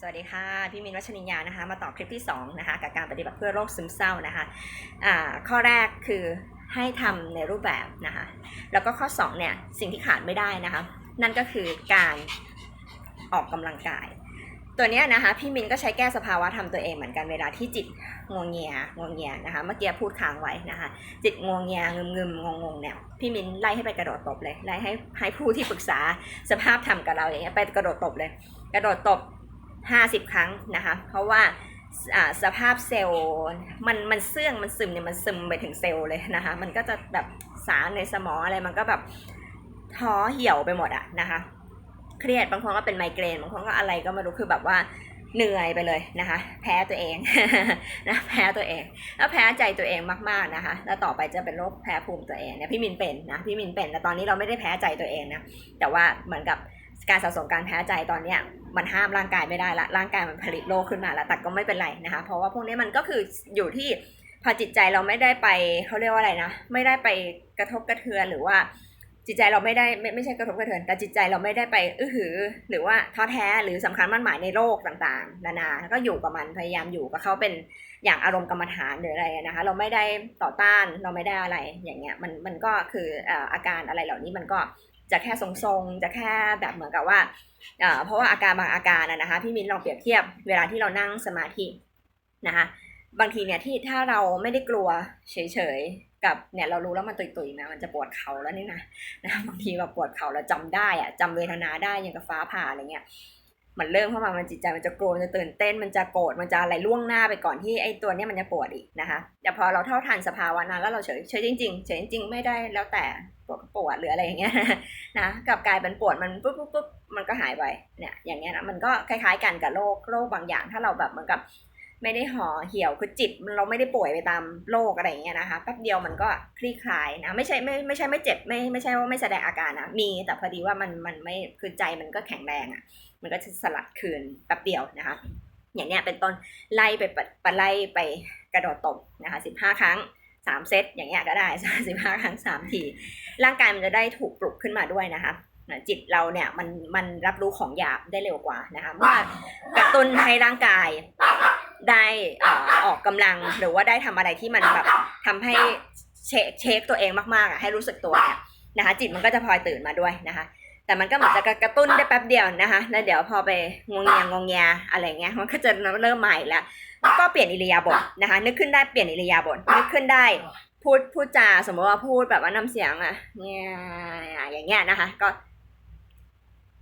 สวัสดีค่ะ พี่มินวัชนินยานะคะ มาต่อคลิปที่2นะคะกับการปฏิบัติเพื่อโรคซึมเศร้านะคะอ่าข้อแรกคือให้ทำในรูปแบบนะคะ แล้วก็ข้อ2เนี่ยสิ่งที่ขาดไม่ได้นะคะ นั่นก็คือการออกกำลังกาย ตัวเนี้ยนะคะพี่มินก็ใช้แก้สภาวะทำตัวเองเหมือนกันเวลาที่จิตงวงเงียงวงเงียนะคะ เมื่อกี้พูดค้างไว้นะคะ จิตงวงเงียงึมงึมงงงเนี่ยพี่มินไล่ให้ไปกระโดดตบเลยไล่ให้ให้ผู้ที่ปรึกษาสภาพทำกับเราอย่างเงี้ยไปกระโดดตบเลย กระโดดตบ 50 ครั้งนะคะ เพราะว่าอ่าสภาพเซลล์มันมันเสื่องมันซึมเนี่ยมันซึมไปถึงเซลล์เลยนะคะ มันก็จะแบบสารในสมองอะไรมันก็แบบท้อเหี่ยวไปหมดอะนะคะ เครียดบางคนก็เป็นไมเกรนบางคนก็อะไรก็ไม่รู้คือแบบว่าเหนื่อยไปเลยนะคะ แพ้ตัวเองนะแพ้ตัวเอง แล้วแพ้ใจตัวเองมากๆนะคะ แล้วต่อไปจะเป็นโรคแพ้ภูมิตัวเองเนี่ยพี่มินเป็นนะพี่มินเป็นแต่ตอนนี้เราไม่ได้แพ้ใจตัวเองนะแต่ว่าเหมือนกับ การสะสมการแพ้ใจตอนเนี้ยมันห้ามร่างกายไม่ได้ละร่างกายมันผลิตโรคขึ้นมาแล้วแต่ก็ไม่เป็นไรนะคะ เพราะว่าพวกนี้มันก็คืออยู่ที่พอจิตใจเราไม่ได้ไปเขาเรียกว่าอะไรนะ ไม่ได้ไปกระทบกระเทือนหรือว่าจิตใจเราไม่ได้ไม่ไม่ใช่กระทบกระเทือนแต่จิตใจเราไม่ได้ไปอื้อหือ หรือว่าท้อแท้หรือสำคัญมั่นหมายในโลกต่างๆ นานาก็อยู่กับมันพยายามอยู่กับเขาเป็นอย่างอารมณ์กรรมฐานหรืออะไรนะคะ เราไม่ได้ต่อต้านเราไม่ได้อะไรอย่างเงี้ยมันมันก็คืออาการอะไรเหล่านี้มันก็ จะแค่ทรงๆ จะแค่แบบเหมือนกับว่าเอ่อเพราะว่าอาการบางอาการนะนะคะพี่มินลองเปรียบเทียบเวลาที่เรานั่งสมาธินะคะบางทีเนี่ยที่ถ้าเราไม่ได้กลัวเฉยๆกับเนี่ยเรารู้แล้วมันตุยๆนะมันจะปวดเข่าแล้วนี่นะนะบางทีแบบปวดเข่าเราจำได้อะจำเวทนาได้อย่างกับฟ้าผ่าอะไรเงี้ย มันเริ่มเข้ามามันจิตใจมันจะกลัวมันจะตื่นเต้นมันจะโกรธมันจะอะไรล่วงหน้าไปก่อนที่ไอ้ตัวเนี้ยมันจะปวดอีกนะคะแต่พอเราเท่าทันสภาวะนั้นแล้วเราเฉยเฉยจริงๆเฉยจริงๆไม่ได้แล้วแต่ปวดปวดหรืออะไรอย่างเงี้ยนะกับกลายเป็นปวดมันปุ๊บปุ๊บปุ๊บมันก็หายไปเนี่ยอย่างเงี้ยนะมันก็คล้ายๆกันกับโรคโรคบางอย่าง ถ้าเราแบบเหมือนกับ ไม่ได้ห่อเหี่ยวคือจิตเราไม่ได้ป่วยไปตามโรคอะไรอย่างเงี้ยนะคะแป๊บเดียวมันก็คลี่คลายนะไม่ใช่ไม่ไม่ใช่ไม่เจ็บไม่ไม่ใช่ว่าไม่แสดงอาการนะมีแต่พอดีว่ามันมันไม่คือใจมันก็แข็งแรงอะ่ะ มันก็จะสลัดคืนแป๊บเดียวนะคะ อย่างเนี้ยเป็นต้นไล่ไปปะปะไล่ไปกระโดดตบนะคะสิบห้าครั้งสามเซตอย่างเงี้ยก็ได้สิบห้าครั้งสามทีร่างกายมันจะได้ถูกปลุกขึ้นมาด้วยนะคะจิตเราเนี่ยมันมันรับรู้ของหยาบได้เร็วกว่านะคะเมื่อกระตุ้นให้ร่างกาย ได้ออออกกำลังหรือว่าได้ทำอะไรที่มันแบบทำให้เช็คเช็คตัวเองมากๆอะให้รู้สึกตัวเนี่ยนะคะ จิตมันก็จะพลอยตื่นมาด้วยนะคะ แต่มันก็เหมือนจะกระตุ้นได้แป๊บเดียวนะคะ แล้วเดี๋ยวพอไปงงเงียงงเงียอะไรเงี้ยมันก็จะเริ่มใหม่แล้วก็เปลี่ยนอิริยาบถนะคะ นึกขึ้นได้เปลี่ยนอิริยาบถนึกขึ้นได้พูดพูดจาสมมติว่าพูดแบบว่าน้ำเสียงอะเนี่ยอย่างเงี้ยนะคะ ก็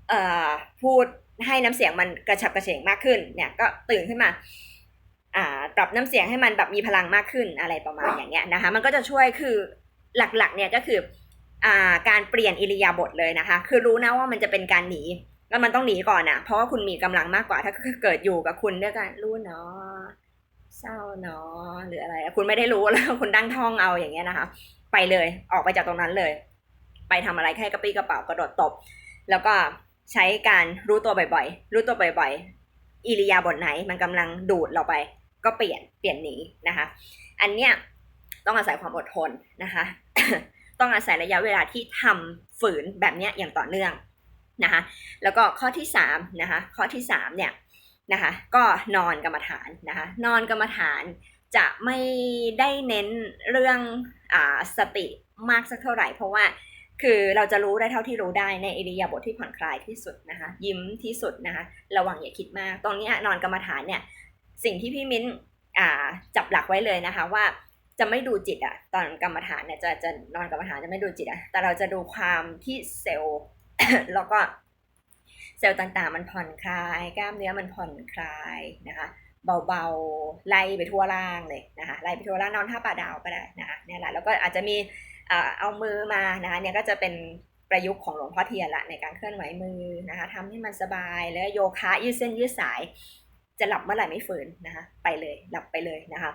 เอ่อพูดให้น้ำเสียงมันกระฉับกระเฉงมากขึ้น เนี่ยก็ตื่นขึ้นมา ปรับน้ำเสียงให้มันแบบมีพลังมากขึ้นอะไรประมาณอย่างเงี้ยนะคะมันก็จะช่วยคือหลักๆเนี่ยก็คืออาการเปลี่ยนอิริยาบถเลยนะคะ คือรู้นะว่ามันจะเป็นการหนีแล้วมันต้องหนีก่อนนะเพราะว่าคุณมีกำลังมากกว่าถ้าเกิดอยู่กับคุณด้วยกันรู้เนาะเศร้าเนาะหรืออะไร คุณไม่ได้รู้แล้วคุณดั้งท่องเอาอย่างเงี้ยนะคะ ไปเลยออกไปจากตรงนั้นเลย ไปทำอะไรแค่กระปี้กระเป๋ากระโดดตบ แล้วก็ใช้การรู้ตัวบ่อยๆ รู้ตัวบ่อยๆอิริยาบถไหนมันกำลังดูดเราไป ก็เปลี่ยนเปลี่ยนหนีนะคะ อันเนี้ยต้องอาศัยความอดทนนะคะ ต้องอาศัยระยะเวลาที่ทำฝืนแบบเนี้ยอย่างต่อเนื่องนะคะ แล้วก็ข้อที่สามนะคะ ข้อที่สามเนี่ยนะคะ ก็นอนกรรมฐานนะคะ นอนกรรมฐานจะไม่ได้เน้นเรื่องอ่าสติมากสักเท่าไหร่ เพราะว่าคือเราจะรู้ได้เท่าที่รู้ได้ในอิริยาบถที่ผ่อนคลายที่สุดนะคะ ยิ้มที่สุดนะคะ ระวังอย่าคิดมาก ตรงนี้นอนกรรมฐานเนี่ย สิ่งที่พี่มิ้นอ่าจับหลักไว้เลยนะคะว่าจะไม่ดูจิตอะตอนกรรมฐานเนี่ยจะจะนอนกรรมฐานจะไม่ดูจิตอะแต่เราจะดูความที่เซลล์แล้วก็เซลล์ต่างๆ มันผ่อนคลาย กล้ามเนื้อมันผ่อนคลายนะคะเบาๆไล่ไปทั่วร่างเลยนะคะไล่ไปทั่วร่างนอนท่าป่าดาวก็ได้นะคะเนี่ยแหละแล้วก็อาจจะมีเอ่อเอามือมานะคะเนี่ยก็จะเป็นประยุกต์ของหลวงพ่อเทียนละในการเคลื่อนไหวมือนะคะทำให้มันสบายแล้วโยคะยืดเส้นยืดสาย จะหลับเมื่อไหร่ไม่ฝืนนะคะไปเลยหลับไปเลยนะคะ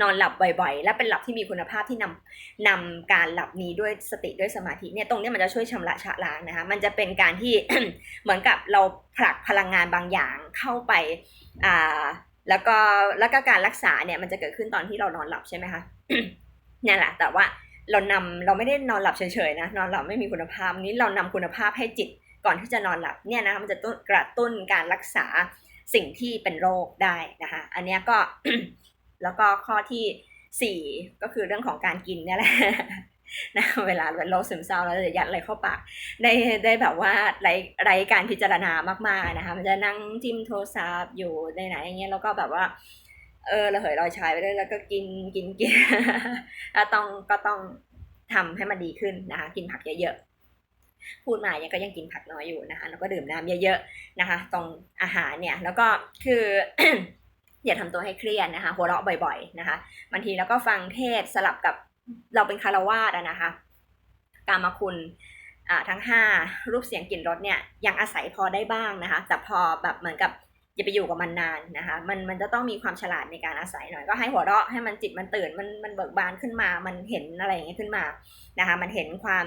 นอนหลับบ่อยๆ และเป็นหลับที่มีคุณภาพที่นำนำการหลับนี้ด้วยสติด้วยสมาธิเนี่ยตรงนี้มันจะช่วยชำระชะล้างนะคะมันจะเป็นการที่เหมือนกับเราผลักพลังงานบางอย่างเข้าไปอ่าแล้วก็แล้วก็การรักษาเนี่ยมันจะเกิดขึ้นตอนที่เรานอนหลับใช่ไหมคะเนี่ยแหละแต่ว่าเรานำเราไม่ได้นอนหลับเฉยๆนะนอนหลับไม่มีคุณภาพนี้เรานำคุณภาพให้จิตก่อนที่จะนอนหลับเนี่ยนะคะมันจะกระตุ้นการรักษา สิ่งที่เป็นโรคได้นะคะอันนี้ก็แล้วก็ข้อที่สี่ก็คือเรื่องของการกินเนี่ยแหละนะเวลาเป็นโรคซึมเศร้าแล้วจะยัดอะไรเข้าปากได้ได้แบบว่าไร้ไร้การพิจารณามากๆนะคะ มันจะนั่งจิ้มโทรศัพท์อยู่ในไหนอย่างเงี้ยแล้วก็แบบว่า เออระเหยลอยชายไปเรื่อยแล้วก็กินกินกินก็ต้องก็ต้องทำให้มันดีขึ้นนะคะ กินผักเยอะ พูดมายังก็ยังกินผักน้อยอยู่นะคะแล้วก็ดื่มน้ำเยอะๆนะคะ ตรงอาหารเนี่ยแล้วก็คืออย่าทำตัวให้เครียดนะคะ หัวเราะบ่อยๆนะคะบางทีแล้วก็ฟังเทศสลับกับเราเป็นคารวาสนะคะกามคุณอ่าทั้งห้ารูปเสียงกลิ่นรสเนี่ยยังอาศัยพอได้บ้างนะคะ แต่พอแบบเหมือนกับอย่าไปอยู่กับมันนานนะคะ มันมันจะต้องมีความฉลาดในการอาศัยหน่อย ก็ให้หัวเราะให้มันจิตมันตื่นมันมันเบิกบานขึ้นมา มันเห็นอะไรอย่างเงี้ยขึ้นมานะคะ มันเห็นความ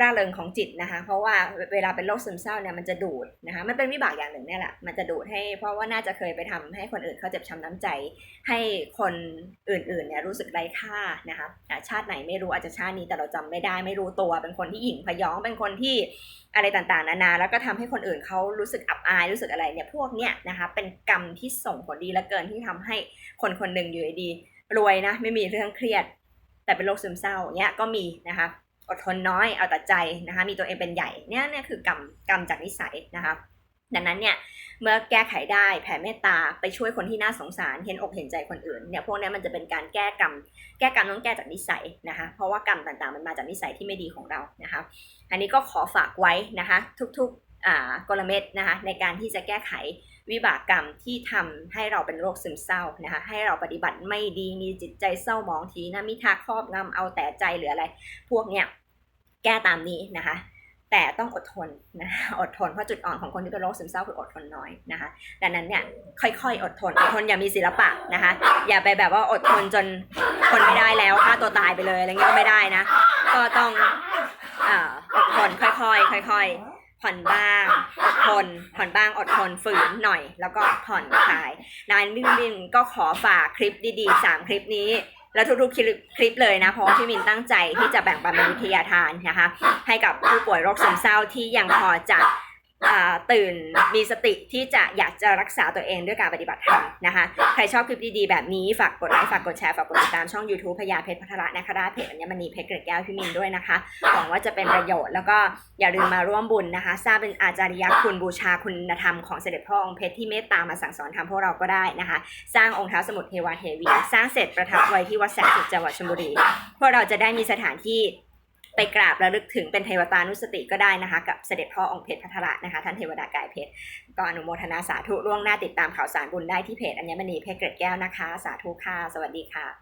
ร่าเริงของจิตนะคะ เพราะว่าเวลาเป็นโรคซึมเศร้าเนี่ยมันจะดูดนะคะมันเป็นวิบากอย่างหนึ่งเนี่ยแหละมันจะดูดให้ เพราะว่าน่าจะเคยไปทำให้คนอื่นเขาเจ็บช้ำน้ำใจ ให้คนอื่นๆเนี่ยรู้สึกไร้ค่านะคะชาติไหนไม่รู้อาจจะชาตินี้แต่เราจำไม่ได้ไม่รู้ตัวเป็นคนที่หยิ่งพยองเป็นคนที่อะไรต่างๆ นานาแล้วก็ทำให้คนอื่นเขารู้สึกอับอายรู้สึกอะไรเนี่ยพวกเนี้ยนะคะเป็นกรรมที่ส่งผลดีเหลือเกินที่ทำให้คนคนหนึ่งอยู่ดีรวยนะไม่มีเรื่องเครียด แต่เป็นโรคซึมเศร้าเนี้ยก็มีนะคะ อดทนน้อยเอาแต่ใจนะคะมีตัวเองเป็นใหญ่เนี่ยเนี่ยคือกรรมกรรมจากนิสัยนะคะดังนั้นเนี่ยเมื่อแก้ไขได้แผ่เมตตาไปช่วยคนที่น่าสงสารเห็นอกเห็นใจคนอื่นเนี่ยพวกนี้มันจะเป็นการแก้กรรมแก้กรรมต้องแก้จากนิสัยนะคะเพราะว่ากรรมต่างๆมันมาจากนิสัยที่ไม่ดีของเรานะคะอันนี้ก็ขอฝากไว้นะคะทุกๆอ่ากลเม็ดนะคะในการที่จะแก้ไข วิบากกรรมที่ทำให้เราเป็นโรคซึมเศร้านะคะให้เราปฏิบัติไม่ดีมีจิตใจเศร้าหมองทีนะมิทาครอบงำเอาแต่ใจหรืออะไร พวกเนี้ยแก้ตามนี้นะคะแต่ต้องอดทนนะคะอดทนเพราะจุดอ่อนของคนที่เป็นโรคซึมเศร้าคืออดทนน้อยนะคะดังนั้นเนี่ยค่อยๆ อดทนอดทนอย่ามีศิลปะนะคะ อย่าไปแบบว่าอดทนจนทนไม่ได้แล้วฆ่าตัวตายไปเลยอะไรเงี้ยก็ไม่ได้นะ ก็ต้องออดทนค่อยๆค่อยๆ ผ่อนบ้างอดทนผ่อนบ้างอดทนฝืนหน่อย แล้วก็ผ่อนคลายนายบินมินก็ขอฝากคลิปดีๆสามคลิปนี้ และทุกๆคลิปคลิปเลยนะ เพราะว่าพี่มินตั้งใจที่จะแบ่งปันเป็นวิทยาทานนะคะ ให้กับผู้ป่วยโรคซึมเศร้าที่ยังพอจะ ตื่นมีสติที่จะอยากจะรักษาตัวเองด้วยการปฏิบัติธรรมนะคะใครชอบคลิปดีๆแบบนี้ฝากกดไลค์ฝากกดแชร์ฝากกดติดตามช่อง YouTube พญาเพชรพัทระนะคะเพจอัญมณีเพชรเกร็ดแก้วพี่มินด้วยนะคะหวังว่าจะเป็นประโยชน์แล้วก็อย่าลืมมาร่วมบุญนะคะทราบเป็นอาจาริยคุณบูชาคุณธรรมของเสด็จพ่อองค์เพชรที่เมตตามาสั่งสอนทำพวกเราก็ได้นะคะ สร้างองค์เท้าสมุทรเทวาเทวีสร้างเสร็จประทับไว้ที่วัดแสงสุขจังหวัดชลบุรีพวกเราจะได้มีสถานที่ ไปกราบระลึกถึงเป็นเทวตานุสติก็ได้นะคะ กับเสด็จพ่อองค์เพชรพัทระนะคะ ท่านเทวดากายเพชรก็อนุโมทนาสาธุล่วงหน้าติดตามข่าวสารบุญได้ที่เพจอัญมณีเพชรเกร็ดแก้วนะคะ สาธุค่ะ สวัสดีค่ะ